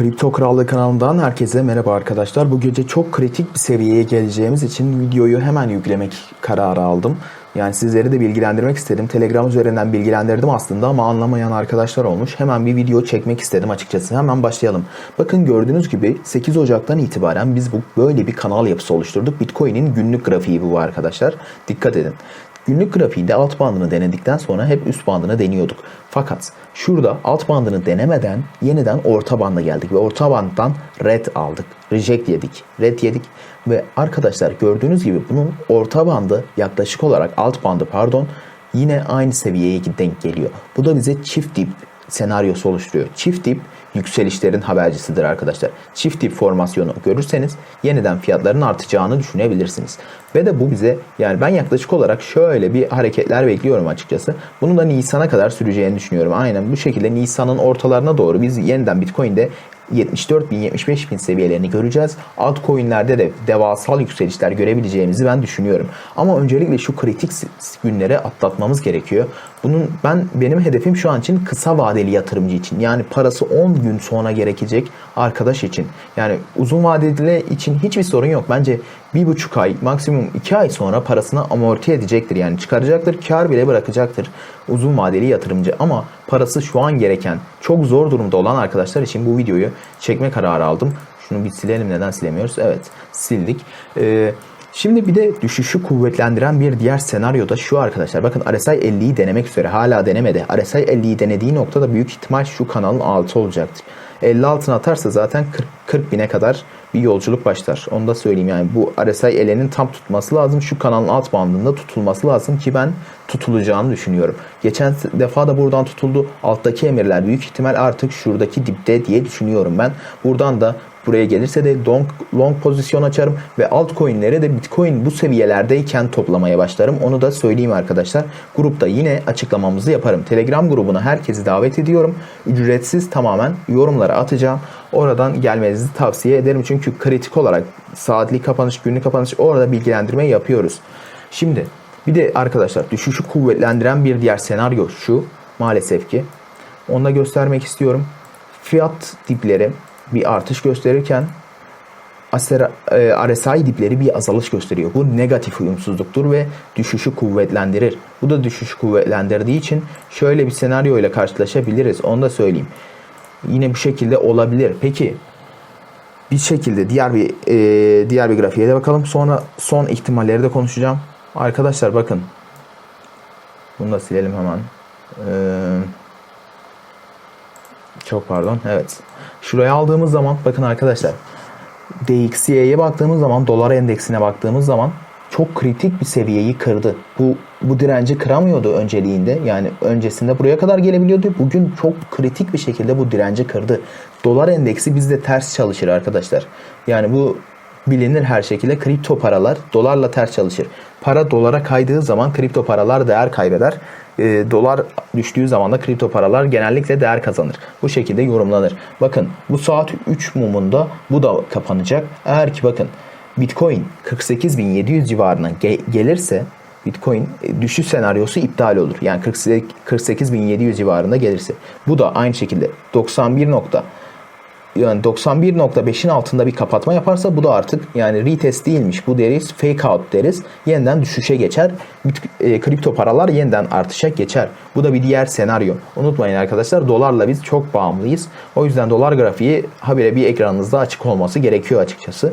Kripto Krallığı kanalından herkese merhaba arkadaşlar. Bu gece çok kritik bir seviyeye geleceğimiz için videoyu hemen yüklemek kararı aldım. Yani sizleri de bilgilendirmek istedim. Telegram üzerinden bilgilendirdim aslında ama anlamayan arkadaşlar olmuş. Hemen bir video çekmek istedim açıkçası. Hemen başlayalım. Bakın gördüğünüz gibi 8 Ocak'tan itibaren biz bu böyle bir kanal yapısı oluşturduk. Bitcoin'in günlük grafiği bu arkadaşlar. Dikkat edin. Günlük grafiğinde alt bandını denedikten sonra hep üst bandını deniyorduk. Fakat şurada alt bandını denemeden yeniden orta banda geldik ve orta banddan red aldık. Reject yedik. Red yedik ve arkadaşlar gördüğünüz gibi bunun orta bandı yaklaşık olarak alt bandı pardon yine aynı seviyeye denk geliyor. Bu da bize çift dip senaryosu oluşturuyor. Çift dip yükselişlerin habercisidir arkadaşlar. Çift dip formasyonu görürseniz yeniden fiyatların artacağını düşünebilirsiniz. Ve de bu bize yani ben yaklaşık olarak şöyle bir hareketler bekliyorum açıkçası. Bunu da Nisan'a kadar süreceğini düşünüyorum. Aynen bu şekilde Nisan'ın ortalarına doğru biz yeniden Bitcoin'de 74 bin 75 bin seviyelerini göreceğiz. Altcoin'lerde de devasal yükselişler görebileceğimizi ben düşünüyorum. Ama öncelikle şu kritik günleri atlatmamız gerekiyor. Bunun ben benim hedefim şu an için kısa vadeli yatırımcı için. Yani parası 10 gün sonra gerekecek arkadaş için. Yani uzun vadeli için hiçbir sorun yok. Bence bir buçuk ay maksimum iki ay sonra parasını amorti edecektir. Yani çıkaracaktır, kar bile bırakacaktır uzun vadeli yatırımcı. Ama parası şu an gereken, çok zor durumda olan arkadaşlar için bu videoyu çekme kararı aldım. Şunu bir silelim neden silemiyoruz? Evet sildik. Ee, Şimdi bir de düşüşü kuvvetlendiren bir diğer senaryo da şu arkadaşlar. Bakın RSI 50'yi denemek üzere hala denemedi. RSI 50'yi denediği noktada büyük ihtimal şu kanalın altı olacaktır. 50 altına atarsa zaten 40, 40 bine kadar bir yolculuk başlar. Onu da söyleyeyim yani bu RSI elenin tam tutması lazım. Şu kanalın alt bandında tutulması lazım ki ben tutulacağını düşünüyorum. Geçen defa da buradan tutuldu. Alttaki emirler büyük ihtimal artık şuradaki dipte diye düşünüyorum ben. Buradan da buraya gelirse de long, long pozisyon açarım ve altcoin'lere de bitcoin bu seviyelerdeyken toplamaya başlarım. Onu da söyleyeyim arkadaşlar. Grupta yine açıklamamızı yaparım. Telegram grubuna herkesi davet ediyorum. Ücretsiz tamamen yorumlara atacağım. Oradan gelmenizi tavsiye ederim. Çünkü kritik olarak saatlik kapanış, günlük kapanış orada bilgilendirme yapıyoruz. Şimdi bir de arkadaşlar düşüşü kuvvetlendiren bir diğer senaryo şu maalesef ki. Onu da göstermek istiyorum. Fiyat dipleri bir artış gösterirken RSI dipleri bir azalış gösteriyor. Bu negatif uyumsuzluktur ve düşüşü kuvvetlendirir. Bu da düşüşü kuvvetlendirdiği için şöyle bir senaryo ile karşılaşabiliriz. Onu da söyleyeyim. Yine bu şekilde olabilir. Peki bir şekilde diğer bir e, diğer bir grafiğe de bakalım. Sonra son ihtimalleri de konuşacağım. Arkadaşlar bakın. Bunu da silelim hemen. Eee çok pardon. Evet. Şuraya aldığımız zaman bakın arkadaşlar DXY'ye baktığımız zaman dolar endeksine baktığımız zaman çok kritik bir seviyeyi kırdı. Bu bu direnci kıramıyordu önceliğinde. Yani öncesinde buraya kadar gelebiliyordu. Bugün çok kritik bir şekilde bu direnci kırdı. Dolar endeksi bizde ters çalışır arkadaşlar. Yani bu bilinir her şekilde kripto paralar dolarla ters çalışır. Para dolara kaydığı zaman kripto paralar değer kaybeder. E, dolar düştüğü zaman da kripto paralar genellikle değer kazanır. Bu şekilde yorumlanır. Bakın bu saat 3 mumunda bu da kapanacak. Eğer ki bakın Bitcoin 48.700 civarına ge- gelirse Bitcoin e, düşüş senaryosu iptal olur. Yani 48.700 civarında gelirse. Bu da aynı şekilde 91 nokta yani 91.5'in altında bir kapatma yaparsa bu da artık yani retest değilmiş. Bu deriz fake out deriz. Yeniden düşüşe geçer. E, kripto paralar yeniden artışa geçer. Bu da bir diğer senaryo. Unutmayın arkadaşlar dolarla biz çok bağımlıyız. O yüzden dolar grafiği habire bir ekranınızda açık olması gerekiyor açıkçası.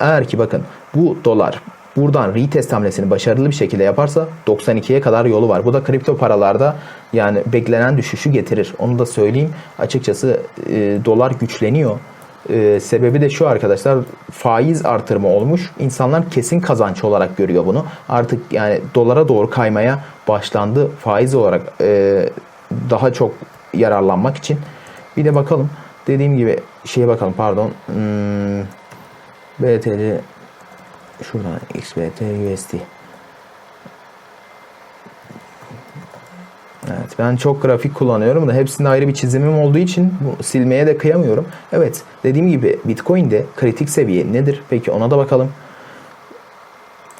Eğer ki bakın bu dolar buradan retest hamlesini başarılı bir şekilde yaparsa 92'ye kadar yolu var. Bu da kripto paralarda yani beklenen düşüşü getirir. Onu da söyleyeyim. Açıkçası e, dolar güçleniyor. E, sebebi de şu arkadaşlar faiz artırımı olmuş. İnsanlar kesin kazanç olarak görüyor bunu. Artık yani dolara doğru kaymaya başlandı faiz olarak e, daha çok yararlanmak için. Bir de bakalım dediğim gibi şeye bakalım pardon. Hmm, BTC şuradan XBT USD. Evet ben çok grafik kullanıyorum da hepsinde ayrı bir çizimim olduğu için silmeye de kıyamıyorum. Evet dediğim gibi Bitcoin'de kritik seviye nedir? Peki ona da bakalım.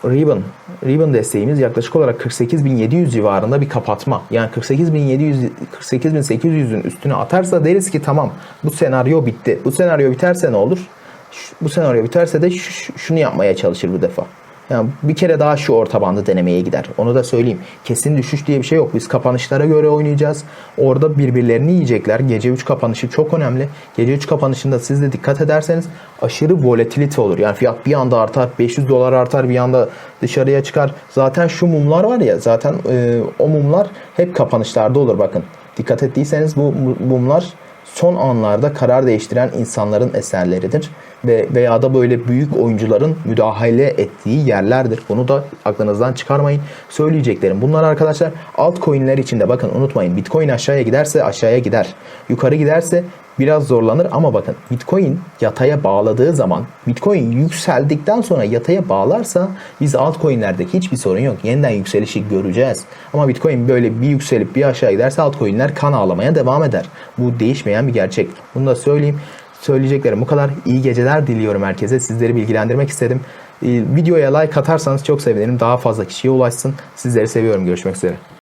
Ribbon. Ribbon desteğimiz yaklaşık olarak 48.700 civarında bir kapatma. Yani 48.700 48.800'ün üstüne atarsa deriz ki tamam bu senaryo bitti. Bu senaryo biterse ne olur? Ş- Bu senaryo biterse de şunu yapmaya çalışır bu defa. Yani bir kere daha şu orta bandı denemeye gider. Onu da söyleyeyim. Kesin düşüş diye bir şey yok. Biz kapanışlara göre oynayacağız. Orada birbirlerini yiyecekler. Gece 3 kapanışı çok önemli. Gece 3 kapanışında siz de dikkat ederseniz aşırı volatilite olur. Yani fiyat bir anda artar, 500 dolar artar, bir anda dışarıya çıkar. Zaten şu mumlar var ya, zaten e, o mumlar hep kapanışlarda olur bakın. Dikkat ettiyseniz bu mu- mumlar son anlarda karar değiştiren insanların eserleridir ve veya da böyle büyük oyuncuların müdahale ettiği yerlerdir. Bunu da aklınızdan çıkarmayın. Söyleyeceklerim bunlar arkadaşlar altcoin'ler için de bakın unutmayın. Bitcoin aşağıya giderse aşağıya gider. Yukarı giderse biraz zorlanır ama bakın Bitcoin yataya bağladığı zaman Bitcoin yükseldikten sonra yataya bağlarsa biz altcoin'lerdeki hiçbir sorun yok. Yeniden yükselişi göreceğiz. Ama Bitcoin böyle bir yükselip bir aşağı giderse altcoin'ler kan ağlamaya devam eder. Bu değişmeyen bir gerçek. Bunu da söyleyeyim. Söyleyeceklerim bu kadar. İyi geceler diliyorum herkese. Sizleri bilgilendirmek istedim. Ee, Videoya like atarsanız çok sevinirim. Daha fazla kişiye ulaşsın. Sizleri seviyorum. Görüşmek üzere.